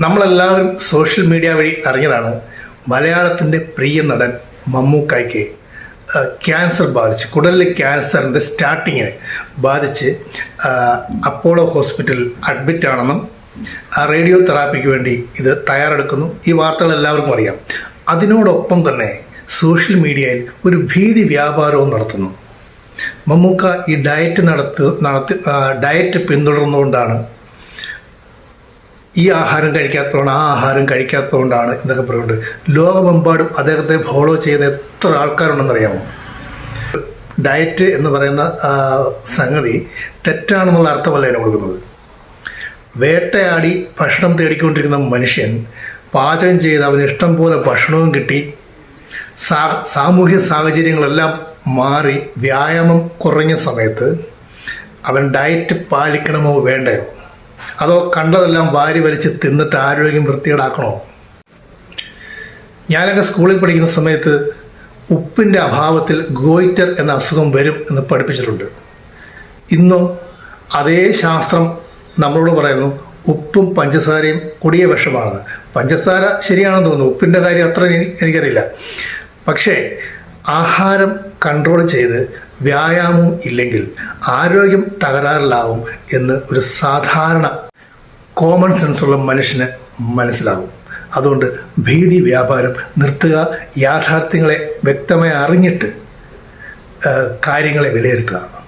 നമ്മളെല്ലാവരും social media വഴി അറിഞ്ഞതാണ് മലയാളത്തിന്റെ പ്രിയ നടൻ മമ്മൂക്കായ്ക്ക് ക്യാൻസർ ബാധിച്ച്. കുടലിലെ ക്യാൻസറിന്റെ സ്റ്റാർട്ടിങ്ങിന് ബാധിച്ച് അപ്പോളോ ഹോസ്പിറ്റലിൽ അഡ്മിറ്റ് ആണെന്നും റേഡിയോ തെറാപ്പിക്ക് വേണ്ടി ഇത് തയ്യാറെടുക്കുന്നു. ഈ വാർത്തകൾ എല്ലാവർക്കും അറിയാം. അതിനോടൊപ്പം തന്നെ സോഷ്യൽ മീഡിയയിൽ ഒരു ഭീതി വ്യാപാരവും നടത്തുന്നു. മമ്മൂക്ക ഈ ഡയറ്റ് നടത്തു നടത്തി ഡയറ്റ് പിന്തുടർന്നുകൊണ്ടാണ് ഈ ആഹാരം കഴിക്കാത്തതുകൊണ്ട് ആ ആഹാരം കഴിക്കാത്തതുകൊണ്ടാണ് എന്നൊക്കെ പറയുന്നുണ്ട് ലോകമെമ്പാടും അദ്ദേഹത്തെ ഫോളോ ചെയ്യുന്ന എത്ര ആൾക്കാരുണ്ടെന്നറിയാമോ? ഡയറ്റ് എന്ന് പറയുന്ന സംഗതി തെറ്റാണെന്നുള്ള അർത്ഥമല്ല അതിന് കൊടുക്കുന്നത്. വേട്ടയാടി ഭക്ഷണം തേടിക്കൊണ്ടിരിക്കുന്ന മനുഷ്യൻ പാചകം ചെയ്ത് അവന് ഇഷ്ടം പോലെ ഭക്ഷണവും കിട്ടി. സാ സാമൂഹ്യ സാഹചര്യങ്ങളെല്ലാം മാറി വ്യായാമം കുറഞ്ഞ സമയത്ത് അവൻ ഡയറ്റ് പാലിക്കണമോ വേണ്ടയോ? അതോ കണ്ടതെല്ലാം വാരി വലിച്ച് തിന്നിട്ട് ആരോഗ്യം വൃത്തികേടാക്കണോ? ഞാനൊക്കെ സ്കൂളിൽ പഠിക്കുന്ന സമയത്ത് ഉപ്പിന്റെ അഭാവത്തിൽ ഗോയിറ്റർ എന്ന അസുഖം വരും എന്ന് പഠിപ്പിച്ചിട്ടുണ്ട്. ഇന്നും അതേ ശാസ്ത്രം നമ്മളോട് പറയുന്നു ഉപ്പും പഞ്ചസാരയും കൊടിയ വിഷമാണെന്ന് പഞ്ചസാര ശരിയാണെന്ന് തോന്നുന്നു ഉപ്പിന്റെ കാര്യം അത്ര എനി- എനിക്കറിയില്ല. പക്ഷേ ആഹാരം കൺട്രോൾ ചെയ്ത് വ്യായാമവും ഇല്ലെങ്കിൽ ആരോഗ്യം തകരാറിലാവും എന്ന് ഒരു സാധാരണ കോമൺ സെൻസുള്ള മനുഷ്യന് മനസ്സിലാവും. അതുകൊണ്ട് ഭീതി വ്യാപാരം നിർത്തുക യാഥാർത്ഥ്യങ്ങളെ വ്യക്തമായി അറിഞ്ഞിട്ട് കാര്യങ്ങളെ വിലയിരുത്തുക.